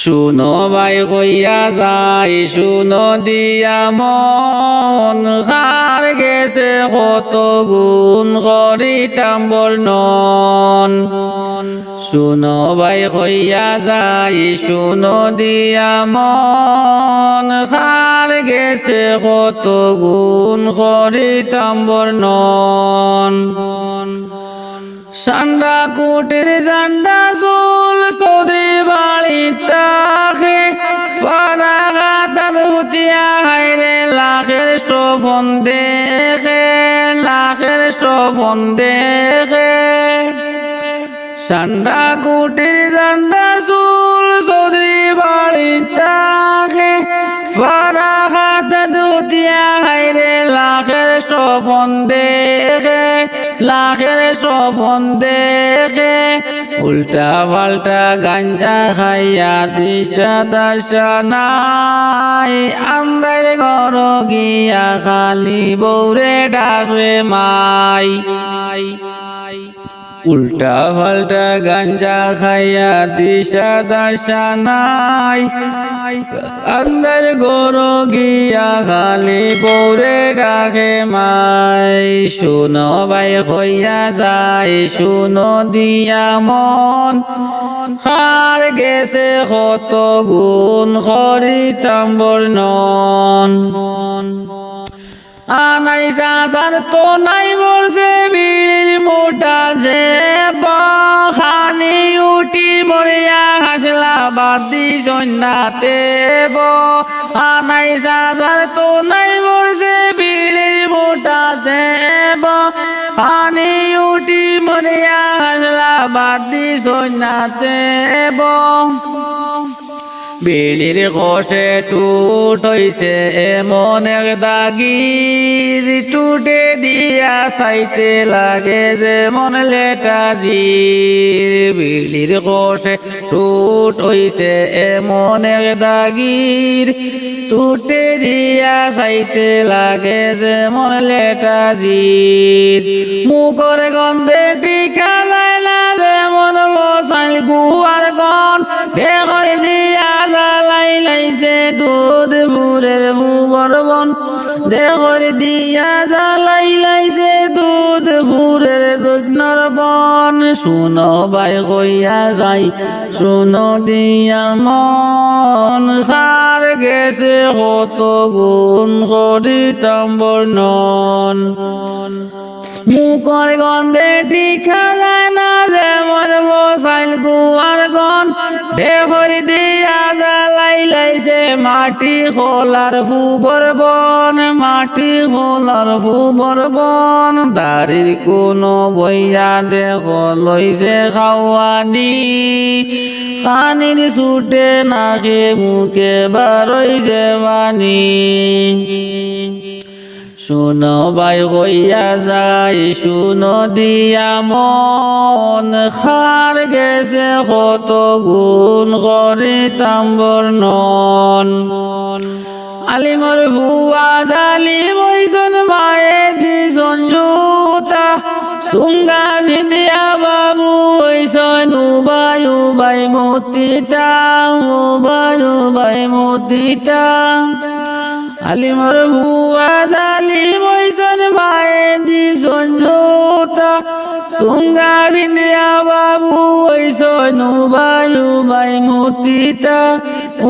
শুনো ভাই কইয়া যাই, শুনো দিয়া মন। খার গেছে কত গুণ করিতাম বর্ণন। শুনো ভাই কইয়া যাই, শুনো দিয়া মন। খার গেছে কত গুণ করিতাম বর্ণন। সান্ডা কুটির জান্ডা চুল চৌধুরী বাড়ি তাকে পাড়া গাতার হুতিয়া হাইরে লাখের স্টোফন দেখে, লাখের স্টোফন দেখে। সান্ডা কুটির জান্ডা চুল চৌধুরী বাড়ি তাকে পাড়া গাতার হুতিয়া হাইরে লাখের স্টোফন দেখে, লাখের স্বপন দেখে উল্টা পাল্টা গাঞ্জা খাইয়া দিশা দাসা নাই। আন্দার ঘর গিয়া খালি বৌরে ডাকবে মাই। উল্টা পাল্টা গাঞ্জা খাইয়া দিশা দাসা নাই। আন্দার গর গিয়া খালি বৌরে ডাকে মাই। শুনো ভাই, হইয়া যায়, শুনো দিয়া মন। হার গেছে কত গুণ, হরিতাম বর্ণন। আনাই সাসার তো নাই বলছে বীর মোটা বাদি সন্নাতে ব আনাই সাজার তো নাই বলছে বীর মোটা দেব। আনি উঠি মরিয়া হাজলা বাদ দি সন্নাতে ব বিলির কষে টুট হইছে এমন এক দাগির টুটে দিয়া চাইতে লাগে যেমন লেটাজির বিলির কষে টুট হইছে এমন এক দাগির টুটে দিয়া চাইতে লাগে যেমন লেটাজির মুখর গন্ধে টিকা লাইলা যেমন বসাইল শুনো বাই কইয়া যাই। শুনো দিয়া মন, সার গেছে কত গুণ, করিতাম বর্ণন। মুখর গন্ধে মাটি হোলার ফুবর বন, মাটি হোলার ফুবর বন। দাড়ির কোনো বইয়া দেখ লইছে খাওয়ানি। খানির ছুটে নাকে মুখে বারইছে বাণী। শুনো বাই হইয়া যাই, শুনো দিয়া মন। খার গেছে কত গুণ করিতাম বর্ণন। আলিমর ভুয়া জালি বইসন মায়ে দিছন জুতা। সুঙ্গা ভিদিয়া বাবু বইসন উবাই উবাই মতিতা, উবাই উবাই মতিতা। আলিমর ভুয়া জালি বইসন ভাইয়ে দিছন জোতা সুঙ্গা বিন্দিয়া বাবু বইসন উবাই উবাই মতিতা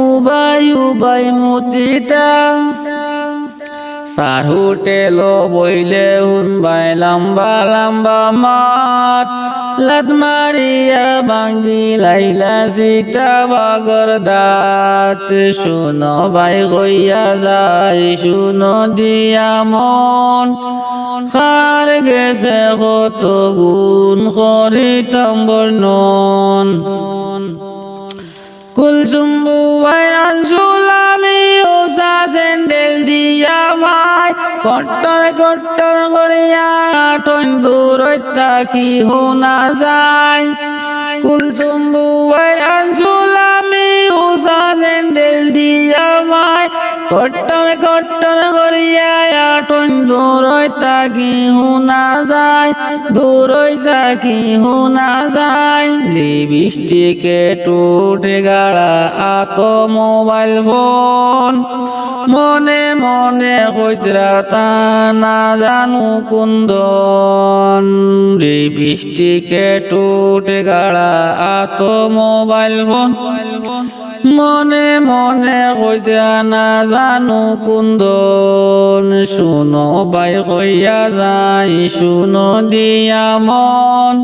উবাই উবাই মতিতা সার হোটেলো বইলে হুন বাই লম্বা লম্বা মাত। লাত মারিয়া বাঙ্গি লাইলা সীতা বাগর দাঁত। শুনো ভাই কইয়া যায়, শুনো দিয়া মন। খার গেছে কত গুণ, করিতাম বর্ণন। কুলচুম্বু কট্টর কট্টর করিয়া টন দূর তাকি হোনা যায়। কুলচুম্বু ভাই আনসুলামি ওসা স্যান্ডেল দিয়া ভাই কট্টর কট্টর করিয়া টন দূর থাকি শুনা যায়। দূরই থাকি শুনা যায়। লিপস্টিকে টুটে গাড়া আত মোবাইল ফোন। মনে মনে কইতরা তা না জানু কুন্দন। লিপস্টিকে টুটে গাড়া আত মোবাইল ফোন। মনে মনে কইতরা না জানু কুন্দন। শুনো বাই কইয়া যাই, শুনো দিয়া মন।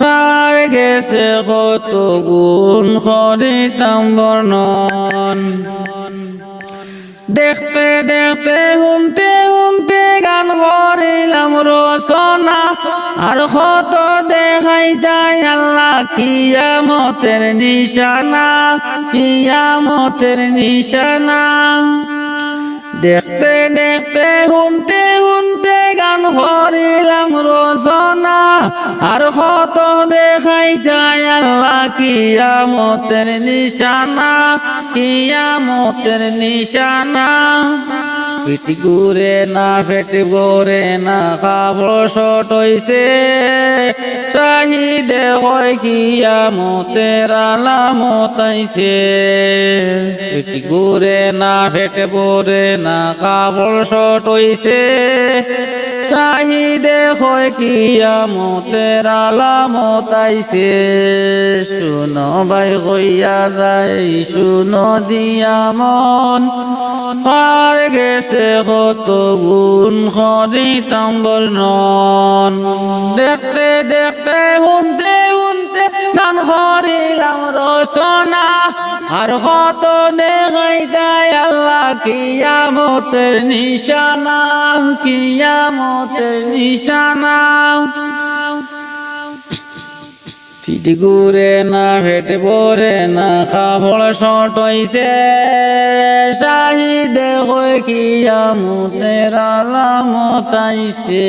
কার গেছে কত গুণ করিতাম বর্ণন। দেখতে দেখতে শুনতে শুনতে গান করিলাম রচনা। আর কত দেখাই যায় আল্লাহ, কিয়ামতের নিশানা কিয়ামতের নিশানা। দেখতে দেখতে শুনতে শুনতে গান করিলাম রচনা। আর কত দেখাই যায় আল্লাহ, কিয়ামতের নিশানা। কিয়ামতের নিশানা। পিটি ঘুরে না, পেটি ঘুরে না শট হইছে। চাহিদে হয় কিয়ামতের আলামত আইছে। পিটি ঘুরে না, পেটে পরে না শট হইছে। চাহিদে হয় কিয়ামতের আলামত আইছে। শুনো ভাই কইয়া যাই শুনো দিয়া মন। আর গেছে কত গুণ করিতাম বর্ণন দেখতে দেখতে শুনতে শুনতে গান করিলাম রচনা আর কত দেখাই যায় আল্লাহ কিয়ামতের নিশানা কিয়ামতের নিশানা। ঘুরে না, ফেটে পরে না কাপড় শর্ট হইছে। শাহিদে হয়ে কিয়ামতের আলামত আইছে।